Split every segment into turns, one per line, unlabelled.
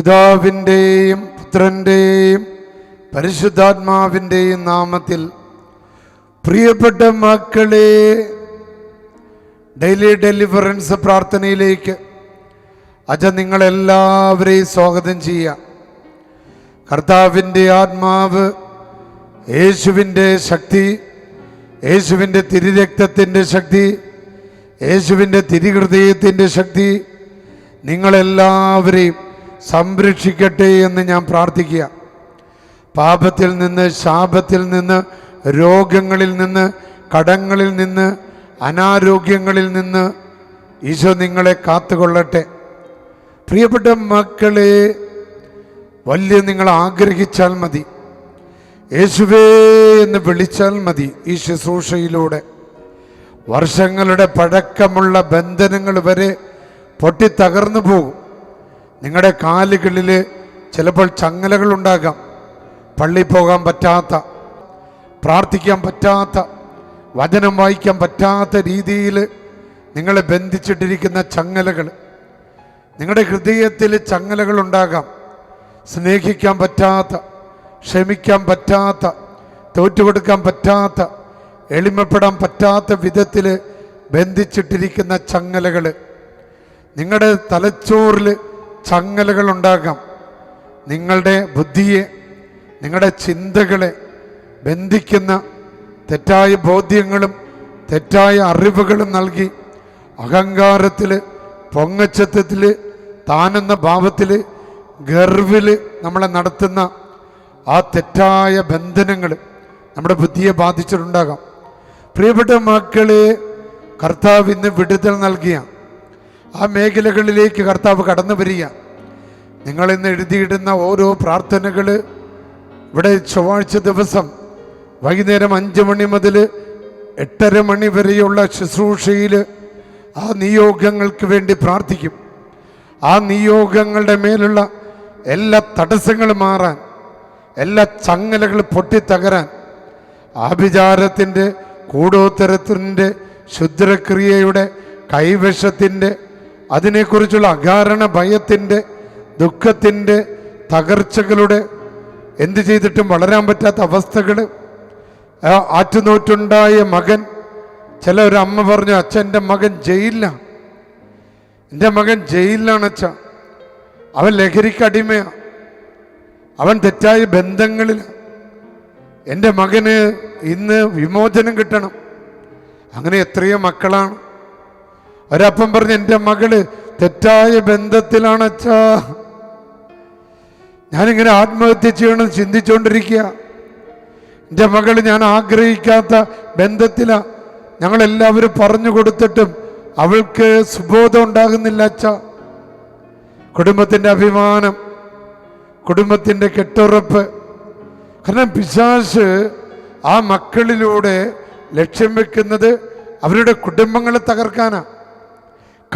പിതാവിന്റെയും പുത്രന്റെയും പരിശുദ്ധാത്മാവിന്റെയും നാമത്തിൽ പ്രിയപ്പെട്ട മക്കളെ ഡെയിലി ഡെലിവറൻസ് പ്രാർത്ഥനയിലേക്ക് അജ നിങ്ങളെല്ലാവരെയും സ്വാഗതം ചെയ്യുക. കർത്താവിന്റെ ആത്മാവ് യേശുവിന്റെ ശക്തി യേശുവിന്റെ തിരുരക്തത്തിന്റെ ശക്തി യേശുവിന്റെ തിരുഹൃദയത്തിന്റെ ശക്തി നിങ്ങളെല്ലാവരെയും സംരക്ഷിക്കട്ടെ എന്ന് ഞാൻ പ്രാർത്ഥിക്കുക. പാപത്തിൽ നിന്ന് ശാപത്തിൽ നിന്ന് രോഗങ്ങളിൽ നിന്ന് കടങ്ങളിൽ നിന്ന് അനാരോഗ്യങ്ങളിൽ നിന്ന് ഈശോ നിങ്ങളെ കാത്തുകൊള്ളട്ടെ. പ്രിയപ്പെട്ട മക്കളെ വലിയ നിങ്ങൾ ആഗ്രഹിച്ചാൽ മതി. യേശുവേ എന്ന് വിളിച്ചാൽ മതി ഈ ശുശ്രൂഷയിലൂടെ. വർഷങ്ങളുടെ പഴക്കമുള്ള ബന്ധനങ്ങൾ വരെ പൊട്ടിത്തകർന്നു പോകും. നിങ്ങളുടെ കാലുകളിൽ ചിലപ്പോൾ ചങ്ങലകൾ ഉണ്ടാകാം പള്ളി പോകാൻ പറ്റാത്ത പ്രാർത്ഥിക്കാൻ പറ്റാത്ത വചനം വായിക്കാൻ പറ്റാത്ത രീതിയിൽ നിങ്ങളെ ബന്ധിച്ചിട്ടിരിക്കുന്ന ചങ്ങലകൾ. നിങ്ങളുടെ ഹൃദയത്തിൽ ചങ്ങലകൾ ഉണ്ടാകാം സ്നേഹിക്കാൻ പറ്റാത്ത ക്ഷമിക്കാൻ പറ്റാത്ത തോറ്റുകൊടുക്കാൻ പറ്റാത്ത എളിമപ്പെടാൻ പറ്റാത്ത വിധത്തിൽ ബന്ധിച്ചിട്ടിരിക്കുന്ന ചങ്ങലകൾ നിങ്ങളുടെ തലച്ചോറിൽ ചങ്ങലകൾ ഉണ്ടാകാം നിങ്ങളുടെ ബുദ്ധിയെ നിങ്ങളുടെ ചിന്തകളെ ബന്ധിക്കുന്ന തെറ്റായ ബോധ്യങ്ങളും തെറ്റായ അറിവുകളും നൽകി അഹങ്കാരത്തിൽ പൊങ്ങച്ചത്വത്തിൽ താനെന്ന ഭാവത്തിൽ ഗർവിൽ നമ്മളെ നടത്തുന്ന ആ തെറ്റായ ബന്ധനങ്ങൾ നമ്മുടെ ബുദ്ധിയെ ബാധിച്ചിട്ടുണ്ടാകാം. പ്രിയപ്പെട്ട മക്കളെ കർത്താവ് ഇന്ന് വിടുതൽ നൽകിയ ആ മേഖലകളിലേക്ക് കർത്താവ് കടന്നു വരിക. നിങ്ങൾ ഇന്ന് എഴുതിയിടുന്ന ഓരോ പ്രാർത്ഥനകൾ ഇവിടെ ചൊവ്വാഴ്ച ദിവസം വൈകുന്നേരം അഞ്ച് മണി മുതൽ എട്ടര മണി വരെയുള്ള ശുശ്രൂഷയിൽ ആ നിയോഗങ്ങൾക്ക് വേണ്ടി പ്രാർത്ഥിക്കും. ആ നിയോഗങ്ങളുടെ മേലുള്ള എല്ലാ തടസ്സങ്ങളും മാറാൻ എല്ലാ ചങ്ങലകൾ പൊട്ടിത്തകരാൻ ആഭിചാരത്തിന്റെ കൂടോത്തരത്തിന്റെ ശുദ്രക്രിയയുടെ കൈവശത്തിന്റെ അതിനെക്കുറിച്ചുള്ള അകാരണ ഭയത്തിന്റെ ദുഃഖത്തിന്റെ തകർച്ചകളുടെ എന്ത് ചെയ്തിട്ടും വളരാൻ പറ്റാത്ത അവസ്ഥകൾ. ആറ്റുനോറ്റുണ്ടായ മകൻ ചില ഒരു അമ്മ പറഞ്ഞു അച്ഛ എന്റെ മകൻ ജയിലിലാണ് എന്റെ മകൻ ജയിലിലാണ് അച്ഛ. അവൻ ലഹരിക്ക് അടിമയാണ് അവൻ തെറ്റായ ബന്ധങ്ങളിൽ എന്റെ മകന് ഇന്ന് വിമോചനം കിട്ടണം. അങ്ങനെ എത്രയോ മക്കളാണ്. ഒരപ്പം പറഞ്ഞ് എന്റെ മകൾ തെറ്റായ ബന്ധത്തിലാണ് അച്ഛാ. ഞാനിങ്ങനെ ആത്മഹത്യ ചെയ്യണം ചിന്തിച്ചുകൊണ്ടിരിക്കുക എന്റെ മകൾ ഞാൻ ആഗ്രഹിക്കാത്ത ബന്ധത്തിലാണ് ഞങ്ങളെല്ലാവരും പറഞ്ഞു കൊടുത്തിട്ടും അവൾക്ക് സുബോധം ഉണ്ടാകുന്നില്ല അച്ഛ. കുടുംബത്തിന്റെ അഭിമാനം കുടുംബത്തിന്റെ കെട്ടുറപ്പ്. കാരണം പിശാശ് ആ മക്കളിലൂടെ ലക്ഷ്യം വെക്കുന്നത് അവരുടെ കുടുംബങ്ങളെ തകർക്കാനാ.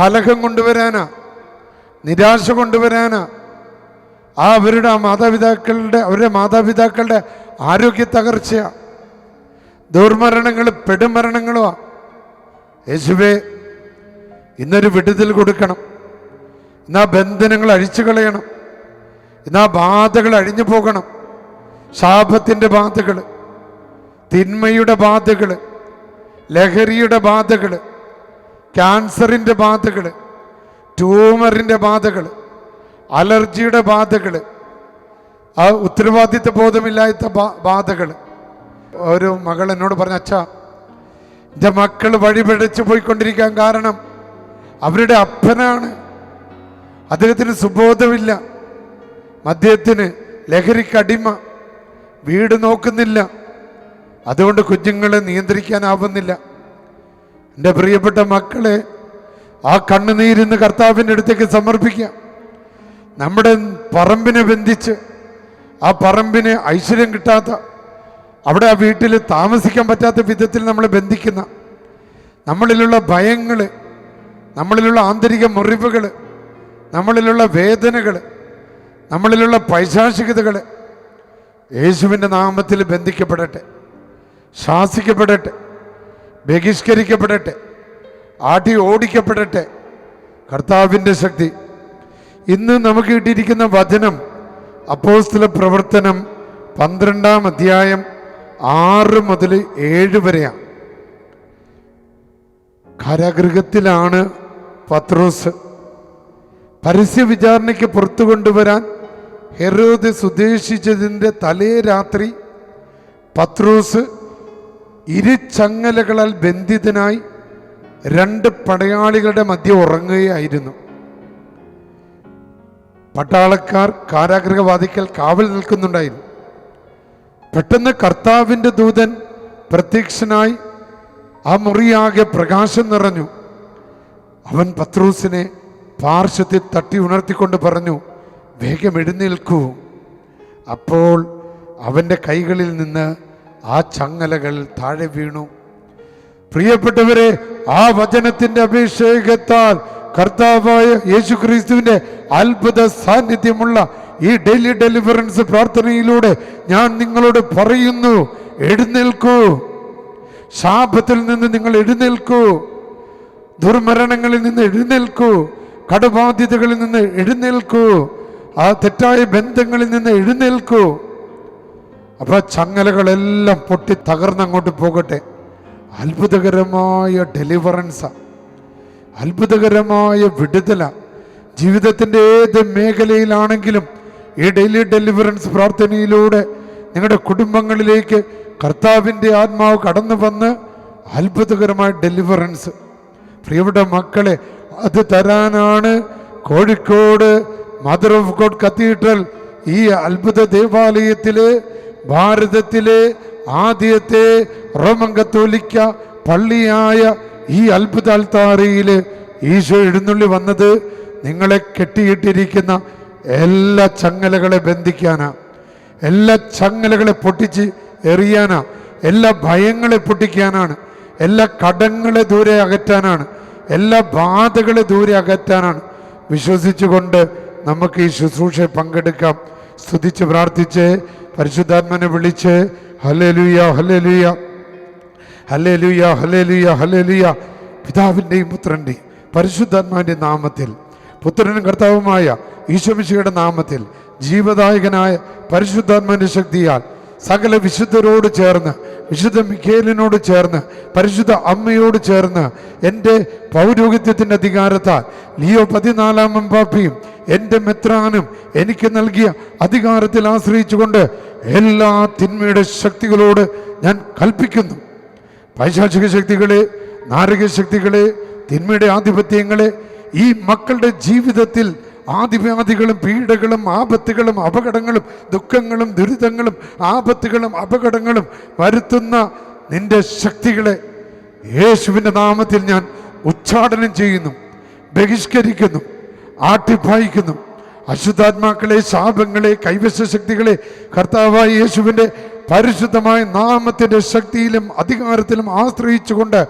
കലഹം കൊണ്ടുവരാനാ. നിരാശ കൊണ്ടുവരാനാ. ആ അവരുടെ മാതാപിതാക്കളുടെ അവരുടെ മാതാപിതാക്കളുടെ ആരോഗ്യ തകർച്ചയാ. ദുർമരണങ്ങൾ പെടുമരണങ്ങളുമാണ് യേശുവേ ഇന്നൊരു വിടുതൽ കൊടുക്കണം. ഇന്ന് ആ ബന്ധനങ്ങൾ അഴിച്ചു കളയണം. ഇന്ന് ആ ബാധകൾ അഴിഞ്ഞു പോകണം. ശാപത്തിന്റെ ബാധകൾ തിന്മയുടെ ബാധകൾ ലഹരിയുടെ ബാധകൾ ക്യാൻസറിന്റെ ബാധകൾ ട്യൂമറിന്റെ ബാധകൾ അലർജിയുടെ ബാധകൾ ആ ഉത്തരവാദിത്വ ബോധമില്ലാത്ത ബാധകൾ ഒരു മകൾ എന്നോട് പറഞ്ഞ അച്ഛാ എന്റെ മക്കൾ വഴിപിടിച്ച് പോയിക്കൊണ്ടിരിക്കാൻ കാരണം അവരുടെ അപ്പനാണ്. അദ്ദേഹത്തിന് സുബോധമില്ല. മദ്യത്തിന് ലഹരിക്കടിമ വീട് നോക്കുന്നില്ല. അതുകൊണ്ട് കുഞ്ഞുങ്ങളെ നിയന്ത്രിക്കാനാവുന്നില്ല. എന്റെ പ്രിയപ്പെട്ട മക്കളെ ആ കണ്ണുനീരിന്ന് കർത്താവിന്റെ അടുത്തേക്ക് സമർപ്പിക്കാം. നമ്മുടെ പറമ്പിനെ ബന്ധിച്ച് ആ പറമ്പിന് ഐശ്വര്യം കിട്ടാത്ത അവിടെ ആ വീട്ടിൽ താമസിക്കാൻ പറ്റാത്ത വിധത്തിൽ നമ്മളെ ബന്ധിക്കുന്ന നമ്മളിലുള്ള ഭയങ്ങൾ നമ്മളിലുള്ള ആന്തരിക മുറിവുകൾ നമ്മളിലുള്ള വേദനകൾ നമ്മളിലുള്ള പൈശാചികതകൾ യേശുവിന്റെ നാമത്തിൽ ബന്ധിക്കപ്പെടട്ടെ ശാസിക്കപ്പെടട്ടെ ബഹിഷ്കരിക്കപ്പെടട്ടെ ആട്ടി ഓടിക്കപ്പെടട്ടെ. കർത്താവിന്റെ ശക്തി ഇന്ന് നമുക്ക് കിട്ടിയിരിക്കുന്ന വചനം അപ്പോസ്തല പ്രവർത്തനം പന്ത്രണ്ടാം അധ്യായം ആറ് മുതൽ ഏഴ് വരെയാണ്. കാരാഗൃഹത്തിലാണ് പത്രോസ് പരസ്യ വിചാരണയ്ക്ക് പുറത്തു കൊണ്ടുവരാൻ ഹെറോദ് ഉദ്ദേശിച്ചതിന്റെ തലേ രാത്രി പത്രോസ് ഇരുചങ്ങലകളാൽ ബന്ധിതനായി രണ്ട് പടയാളികളുടെ മധ്യ ഉറങ്ങുകയായിരുന്നു. പട്ടാളക്കാർ കാരാഗ്രഹവാദിക്കൽ കാവൽ നിൽക്കുന്നുണ്ടായിരുന്നു. പെട്ടെന്ന് കർത്താവിന്റെ ദൂതൻ പ്രത്യക്ഷനായി ആ മുറിയാകെ പ്രകാശം നിറഞ്ഞു. അവൻ പത്രൂസിനെ പാർശ്വത്തിൽ തട്ടി ഉണർത്തിക്കൊണ്ട് പറഞ്ഞു വേഗം എഴുന്നേൽക്കൂ. അപ്പോൾ അവന്റെ കൈകളിൽ നിന്ന് ആ ചങ്ങലകൾ താഴെ വീണു. പ്രിയപ്പെട്ടവരെ ആ വചനത്തിന്റെ അഭിഷേകത്താൽ കർത്താവായ യേശു ക്രിസ്തുവിന്റെ അത്ഭുത സാന്നിധ്യമുള്ള ഈ ഡെയിലി ഡെലിവറൻസ് പ്രാർത്ഥനയിലൂടെ ഞാൻ നിങ്ങളോട് പറയുന്നു എഴുന്നേൽക്കൂ. ശാപത്തിൽ നിന്ന് നിങ്ങൾ എഴുന്നേൽക്കൂ. ദുർമരണങ്ങളിൽ നിന്ന് എഴുന്നേൽക്കൂ. കടബാധ്യതകളിൽ നിന്ന് എഴുന്നേൽക്കൂ. ആ തെറ്റായ ബന്ധങ്ങളിൽ നിന്ന് എഴുന്നേൽക്കൂ. അപ്പൊ ചങ്ങലകളെല്ലാം പൊട്ടി തകർന്നങ്ങോട്ട് പോകട്ടെ. അത്ഭുതകരമായ ഡെലിവറൻസ്. അത്ഭുതകരമായ വിടുതല. ജീവിതത്തിന്റെ ഏത് മേഖലയിലാണെങ്കിലും ഈ ഡെയിലി ഡെലിവറൻസ് പ്രാർത്ഥനയിലൂടെ നിങ്ങളുടെ കുടുംബങ്ങളിലേക്ക് കർത്താവിന്റെ ആത്മാവ് കടന്നു വന്ന് അത്ഭുതകരമായ ഡെലിവറൻസ് പ്രിയപ്പെട്ട മക്കളെ അത് തരാനാണ് Kozhikode Mother of God Cathedral ഈ അത്ഭുത ദേവാലയത്തിലെ ഭാരതത്തിലെ ആദ്യത്തെ റോമൻ കത്തോലിക്ക പള്ളിയായ ഈ അത്ഭുതാൽത്താറിയിൽ ഈശോ എഴുന്നള്ളി വന്നത് നിങ്ങളെ കെട്ടിയിട്ടിരിക്കുന്ന എല്ലാ ചങ്ങലകളെ ബന്ധിക്കാനാ. എല്ലാ ചങ്ങലകളെ പൊട്ടിച്ച് എറിയാനാ. എല്ലാ ഭയങ്ങളെ പൊട്ടിക്കാനാണ്. എല്ലാ കടങ്ങളെ ദൂരെ അകറ്റാനാണ്. എല്ലാ ബാധകളെ ദൂരെ അകറ്റാനാണ്. വിശ്വസിച്ചുകൊണ്ട് നമുക്ക് ഈ ശുശ്രൂഷ പങ്കെടുക്കാം. സ്തുതിച്ച് പ്രാർത്ഥിച്ച് പരിശുദ്ധാത്മനെ വിളിച്ച് ഹല്ലേലൂയ ഹല്ലേലൂയ ഹലേ ഹല്ലേലൂയ. പിതാവിന്റെയും പുത്രന്റെയും പരിശുദ്ധാത്മാവിന്റെ നാമത്തിൽ പുത്രനും കർത്താവുമായ ഈശ്വമിശയുടെ നാമത്തിൽ ജീവദായകനായ പരിശുദ്ധാത്മാവിന്റെ ശക്തിയാൽ സകല വിശുദ്ധരോട് ചേർന്ന് വിശുദ്ധ മിഖേലിനോട് ചേർന്ന് പരിശുദ്ധ അമ്മയോട് ചേർന്ന് എന്റെ പൗരോഹിത്യത്തിന്റെ അധികാരത്താൽ ലിയോ പതിനാലാമൻ പാപ്പിയും എന്റെ മെത്രാനും എനിക്ക് നൽകിയ അധികാരത്തിൽ ആശ്രയിച്ചുകൊണ്ട് എല്ലാ തിന്മയുടെ ശക്തികളോട് ഞാൻ കൽപ്പിക്കുന്നു. പൈശാചിക ശക്തികളെ നാരക ശക്തികളെ തിന്മയുടെ ആധിപത്യങ്ങളെ ഈ മക്കളുടെ ജീവിതത്തിൽ ആദിവ്യാധികളും പീഡകളും ആപത്തുകളും അപകടങ്ങളും ദുഃഖങ്ങളും ദുരിതങ്ങളും ആപത്തുകളും അപകടങ്ങളും വരുത്തുന്ന നിന്റെ ശക്തികളെ യേശുവിന്റെ നാമത്തിൽ ഞാൻ ഉച്ചാടനം ചെയ്യുന്നു ബഹിഷ്കരിക്കുന്നു ആട്ടിപ്പായിക്കുന്നു. അശുദ്ധാത്മാക്കളെ ശാപങ്ങളെ കൈവശ ശക്തികളെ കർത്താവായ യേശുവിന്റെ പരിശുദ്ധമായ നാമത്തിന്റെ ശക്തിയിലും അധികാരത്തിലും ആശ്രയിച്ചുകൊണ്ട്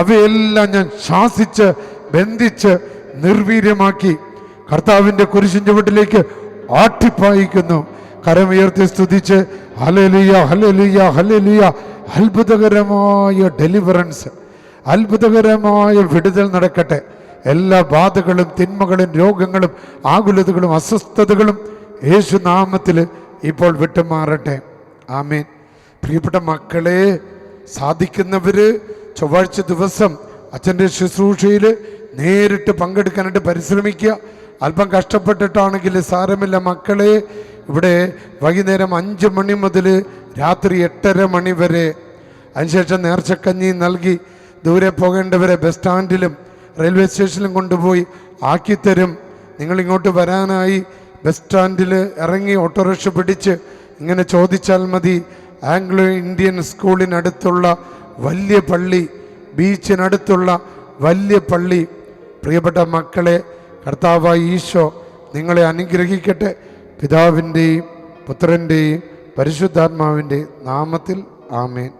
അവയെല്ലാം ഞാൻ ശാസിച്ച് ബന്ധിച്ച് നിർവീര്യമാക്കി കർത്താവിന്റെ കുരിശിൻ ചുവട്ടിലേക്ക് ആട്ടിപ്പായിക്കുന്നു. കരമുയർത്തി സ്തുതിച്ച് ഹലലിയ ഹലലിയ ഹലലിയ അത്ഭുതകരമായ ഡെലിവറൻസ് അത്ഭുതകരമായ വിടുതൽ നടക്കട്ടെ. എല്ലാ ബാധകളും തിന്മകളും രോഗങ്ങളും ആകുലതകളും അസ്വസ്ഥതകളും യേശുനാമത്തിൽ ഇപ്പോൾ വിട്ടുമാറട്ടെ. ആമേൻ. പ്രിയപ്പെട്ട മക്കളെ സാധിക്കുന്നവർ ചൊവ്വാഴ്ച ദിവസം അച്ഛന്റെ ശുശ്രൂഷയിൽ നേരിട്ട് പങ്കെടുക്കാനായിട്ട് പരിശ്രമിക്കുക. അല്പം കഷ്ടപ്പെട്ടിട്ടാണെങ്കിൽ സാരമില്ല മക്കളെ. ഇവിടെ വൈകുന്നേരം അഞ്ച് മണി മുതൽ രാത്രി എട്ടര മണി വരെ. അതിനുശേഷം നേർച്ചക്കഞ്ഞി നൽകി ദൂരെ പോകേണ്ടവരെ ബസ് സ്റ്റാൻഡിലും റെയിൽവേ സ്റ്റേഷനിലും കൊണ്ടുപോയി ആക്കിത്തരും. നിങ്ങളിങ്ങോട്ട് വരാനായി ബസ് സ്റ്റാൻഡിൽ ഇറങ്ങി ഓട്ടോറിക്ഷ പിടിച്ച് ഇങ്ങനെ ചോദിച്ചാൽ മതി. ആംഗ്ലോ ഇന്ത്യൻ സ്കൂളിനടുത്തുള്ള വലിയ പള്ളി ബീച്ചിനടുത്തുള്ള വലിയ പള്ളി. പ്രിയപ്പെട്ട മക്കളെ കർത്താവായ ഈശോ നിങ്ങളെ അനുഗ്രഹിക്കട്ടെ. പിതാവിന്റെയും പുത്രന്റെയും പരിശുദ്ധാത്മാവിന്റെ നാമത്തിൽ ആമേൻ.